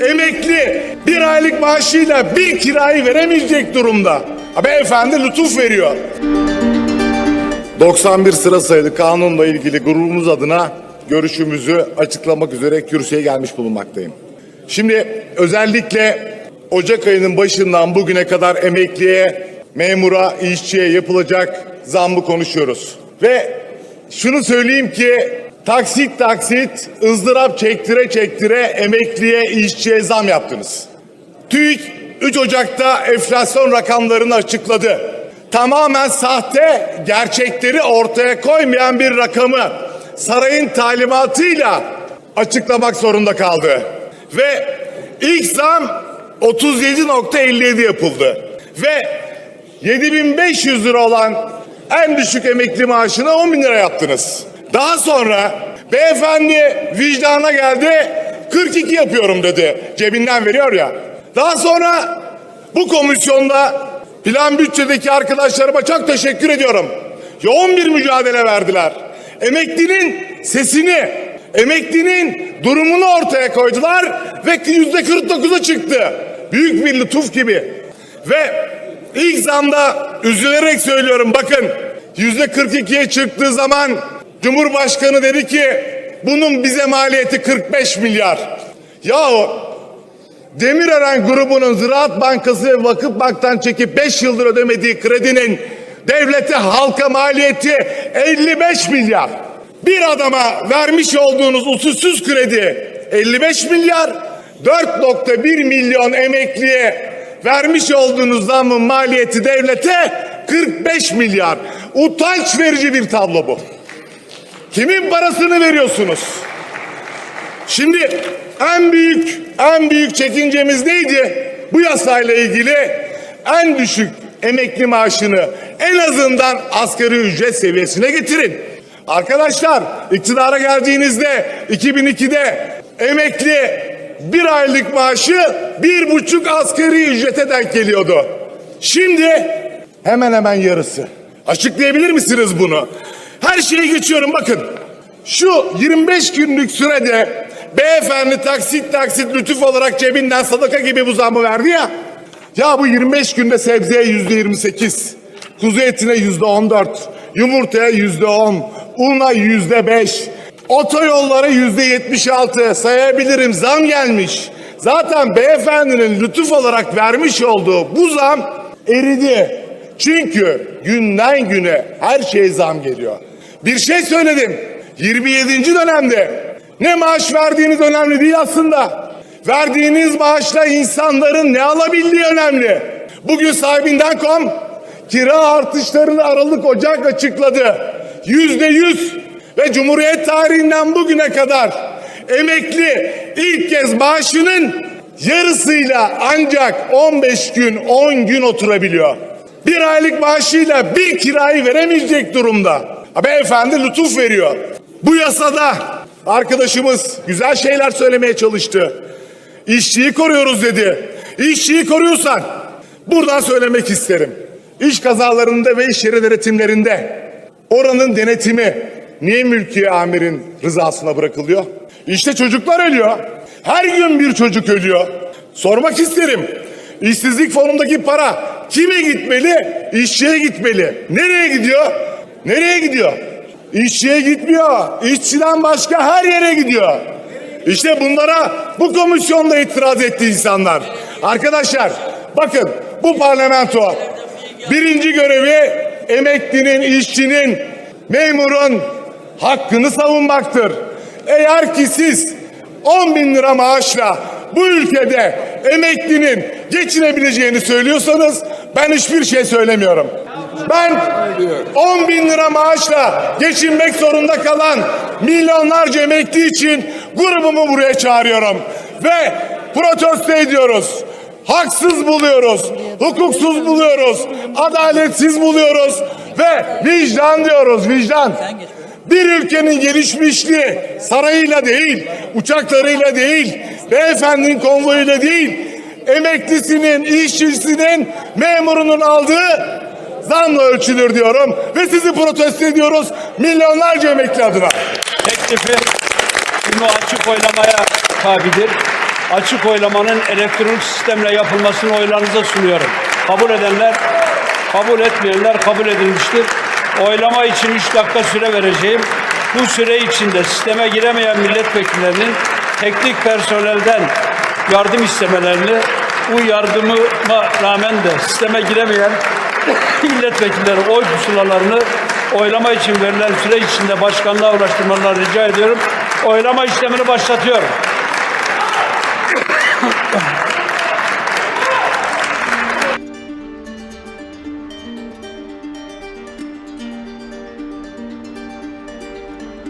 Emekli bir aylık maaşıyla bir kirayı veremeyecek durumda. Beyefendi lütuf veriyor. 91 sıra sayılı kanunla ilgili grubumuz adına görüşümüzü açıklamak üzere kürsüye gelmiş bulunmaktayım. Şimdi özellikle Ocak ayının başından bugüne kadar emekliye, memura, işçiye yapılacak zammı konuşuyoruz. Ve şunu söyleyeyim ki taksit taksit ızdırap çektire çektire emekliye, işçiye zam yaptınız. TÜİK 3 Ocak'ta enflasyon rakamlarını açıkladı. Tamamen sahte, gerçekleri ortaya koymayan bir rakamı sarayın talimatıyla açıklamak zorunda kaldı. Ve ilk zam 37.57 yapıldı. Ve 7500 lira olan en düşük emekli maaşını 10 bin lira yaptınız. Daha sonra beyefendi vicdana geldi 42 yapıyorum dedi. Cebinden veriyor ya. Daha sonra bu komisyonda plan bütçedeki arkadaşlarıma çok teşekkür ediyorum. Yoğun bir mücadele verdiler. Emeklinin sesini, emeklinin durumunu ortaya koydular ve yüzde 49'a çıktı. Büyük bir lütuf gibi. Ve ilk zamda üzülerek söylüyorum bakın yüzde 42'ye çıktığı zaman Cumhurbaşkanı dedi ki bunun bize maliyeti 45 milyar. Yahu Demirören grubunun Ziraat Bankası ve Vakıf Bank'tan çekip 5 yıldır ödemediği kredinin devlete halka maliyeti 55 milyar. Bir adama vermiş olduğunuz usulsüz kredi 55 milyar, 4.1 milyon emekliye vermiş olduğunuz zamın maliyeti devlete 45 milyar. Utanç verici bir tablo bu. Kimin parasını veriyorsunuz? Şimdi en büyük en büyük çekincemiz neydi? Bu yasayla ilgili en düşük emekli maaşını en azından asgari ücret seviyesine getirin. Arkadaşlar iktidara geldiğinizde 2002'de emekli bir aylık maaşı bir buçuk asgari ücrete denk geliyordu. Şimdi hemen hemen yarısı. Açıklayabilir misiniz bunu? Her şeye geçiyorum bakın. Şu 25 günlük sürede beyefendi taksit taksit lütuf olarak cebinden sadaka gibi bu zammı verdi ya. Ya bu 25 günde sebzeye yüzde 28, kuzu etine yüzde 14, yumurtaya yüzde 10, una yüzde 5, otoyollara yüzde 76 sayabilirim zam gelmiş. Zaten beyefendinin lütuf olarak vermiş olduğu bu zam eridi. Çünkü günden güne her şey zam geliyor. Bir şey söyledim. 27. dönemde ne maaş verdiğiniz önemli değil aslında. Verdiğiniz maaşla insanların ne alabildiği önemli. Bugün sahibinden kom kira artışlarını Aralık Ocak açıkladı. Yüzde yüz ve Cumhuriyet tarihinden bugüne kadar emekli ilk kez maaşının yarısıyla ancak 15 gün 10 gün oturabiliyor. Bir aylık maaşıyla bir kirayı veremeyecek durumda. Beyefendi lütuf veriyor. Bu yasada arkadaşımız güzel şeyler söylemeye çalıştı. İşçiyi koruyoruz dedi. İşçiyi koruyorsan buradan söylemek isterim. İş kazalarında ve iş yeri denetimlerinde oranın denetimi niye mülki amirin rızasına bırakılıyor? İşte çocuklar ölüyor. Her gün bir çocuk ölüyor. Sormak isterim. İşsizlik fonundaki para kime gitmeli? İşçiye gitmeli. Nereye gidiyor? Nereye gidiyor? İşçiye gitmiyor. İşçiden başka her yere gidiyor. İşte bunlara bu komisyonda itiraz etti insanlar. Arkadaşlar bakın bu parlamento birinci görevi emeklinin, işçinin, memurun hakkını savunmaktır. Eğer ki siz 10 bin lira maaşla bu ülkede emeklinin geçinebileceğini söylüyorsanız ben hiçbir şey söylemiyorum. Ben 10 bin lira maaşla geçinmek zorunda kalan milyonlarca emekli için grubumu buraya çağırıyorum. Ve protesto ediyoruz. Haksız buluyoruz, hukuksuz buluyoruz, adaletsiz buluyoruz ve vicdan diyoruz, vicdan. Bir ülkenin gelişmişliği sarayıyla değil, uçaklarıyla değil, beyefendinin konvoyuyla değil, emeklisinin, işçisinin, memurunun aldığı zamla ölçülür diyorum ve sizi protesto ediyoruz milyonlarca emekli adına. Teklifim bunu açık oylamaya tabidir. açık oylamanın elektronik sistemle yapılmasını oylarınıza sunuyorum. Kabul edenler, kabul etmeyenler kabul edilmiştir. Oylama için 3 dakika süre vereceğim. Bu süre içinde sisteme giremeyen milletvekillerinin teknik personelden yardım istemelerini, bu yardımıma rağmen de sisteme giremeyen milletvekilleri oy pusulalarını oylama için verilen süre içinde başkanlığa ulaştırmalarını rica ediyorum. Oylama işlemini başlatıyorum.